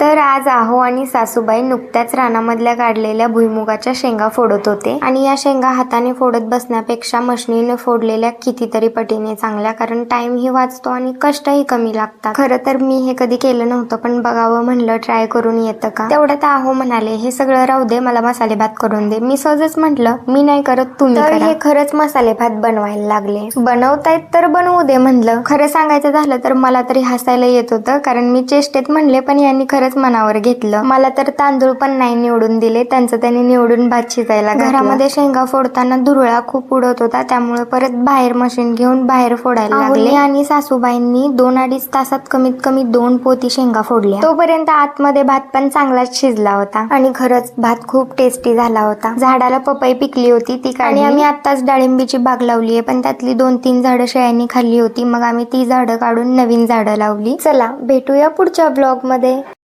तर आज आहो आणि सासूबाई नुकत्याच रानामधल्या काढलेल्या भुईमुगाच्या शेंगा फोडत होते. आणि या शेंगा हाताने फोडत बसण्यापेक्षा मशनीने फोडलेल्या कितीतरी पटीने चांगल्या कारण टाइमही वाचतो आणि कष्टही कमी लागतात. खरं तर मी हे कधी केलं नव्हतं पण बघावं म्हणलं ट्राय करून येतं का? तेवढ्यात आहो म्हणाले हे सगळं राहू दे मला मसाले भात करून दे. मी सहजच म्हटलं मी नाही करत तुम्ही तर हे खरंच मसाले भात बनवायला लागले. बनवतायत तर बनवू दे म्हणलं. खरं सांगायचं झालं तर मला तरी हसायला येत होतं कारण मी चेष्टेत म्हणले पण यांनी खरंच मनावर घेतलं. मला तर तांदूळ पण नाही निवडून दिले. त्यांचं त्यांनी निवडून भात शिजायला घरामध्ये शेंगा फोडताना धुरळा खूप उडत होता. त्यामुळे परत बाहेर मशीन घेऊन बाहेर फोडायला लागले. आणि सासूबाईंनी दोन अडीच तासात कमीत कमी दोन पोती शेंगा फोडल्या. तोपर्यंत आतमध्ये भात पण चांगलाच शिजला होता. आणि खरंच भात खूप टेस्टी झाला होता. झाडाला पपई पिकली होती. ती काढली. आम्ही आताच डाळिंबीची बाग लावली आहे. पण त्यातली दोन तीन झाडं शेळ्यांनी खाल्ली होती. मग आम्ही ती झाडं काढून नवीन झाडं लावली. चला भेटूया पुढच्या ब्लॉगमध्ये.